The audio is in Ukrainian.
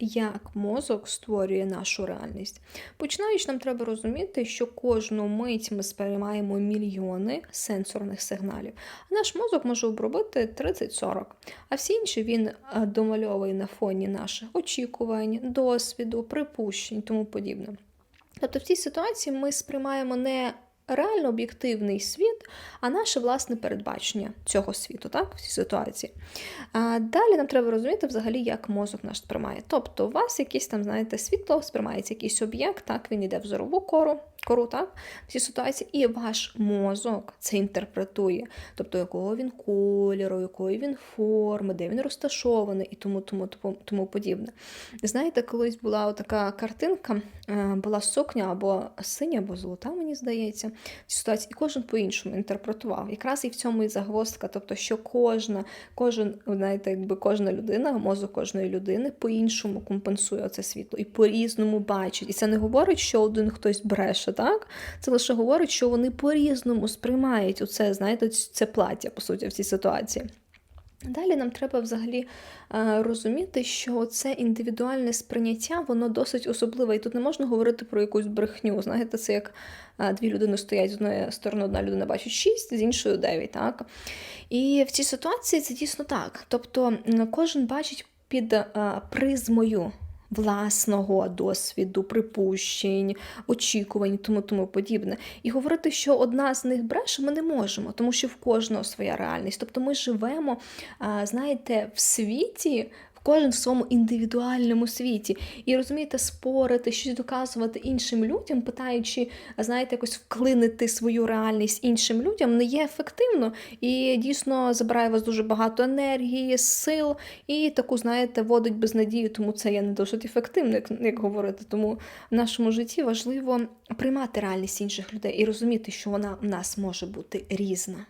як мозок створює нашу реальність. Починаючи, нам треба розуміти, що кожну мить ми сприймаємо мільйони сенсорних сигналів, а наш мозок може обробити 30-40, а всі інші він е, домальовує на фоні наших очікувань, досвіду, припущень тому подібне. Тобто в цій ситуації ми сприймаємо не реально об'єктивний світ, а наше власне передбачення цього світу, так, в цій ситуації. А далі нам треба розуміти взагалі, як мозок наш сприймає. Тобто, у вас якийсь там, знаєте, світло, сприймається якийсь об'єкт, так, він йде в зорову кору, кору, так, в цій ситуації, і ваш мозок це інтерпретує, тобто якого він кольору, якої він форми, де він розташований і тому, тому, тому, тому подібне. Знаєте, колись була така картинка, е, була сукня або синя, або золота, мені здається, в цій ситуації, і кожен по-іншому інтерпретував. Якраз і в цьому і загвоздка, тобто, що кожна, кожен, знаєте, якби кожна людина, мозок кожної людини по-іншому компенсує це світло і по-різному бачить. І це не говорить, що один хтось бреше, так? Це лише говорить, що вони по-різному сприймають оце, знаєте, це плаття, по суті, в цій ситуації. Далі нам треба взагалі е, розуміти, що це індивідуальне сприйняття, воно досить особливе. І тут не можна говорити про якусь брехню. Знаєте, це як е, дві людини стоять з одної сторони, одна людина бачить 6, з іншої 9. Так? І в цій ситуації це дійсно так. Тобто кожен бачить під е, призмою. Власного досвіду, припущень, очікувань, тому тому подібне. І говорити, що одна з них бреше, ми не можемо, тому що в кожного своя реальність. Тобто ми живемо, знаєте, в світі. Кожен в своєму індивідуальному світі. І розумієте, спорити, щось доказувати іншим людям, питаючи, знаєте, якось вклинити свою реальність іншим людям, не є ефективно і дійсно забирає у вас дуже багато енергії, сил і таку, знаєте, водить без надії, тому це є не досить ефективно, як, як говорити. Тому в нашому житті важливо приймати реальність інших людей і розуміти, що вона в нас може бути різна.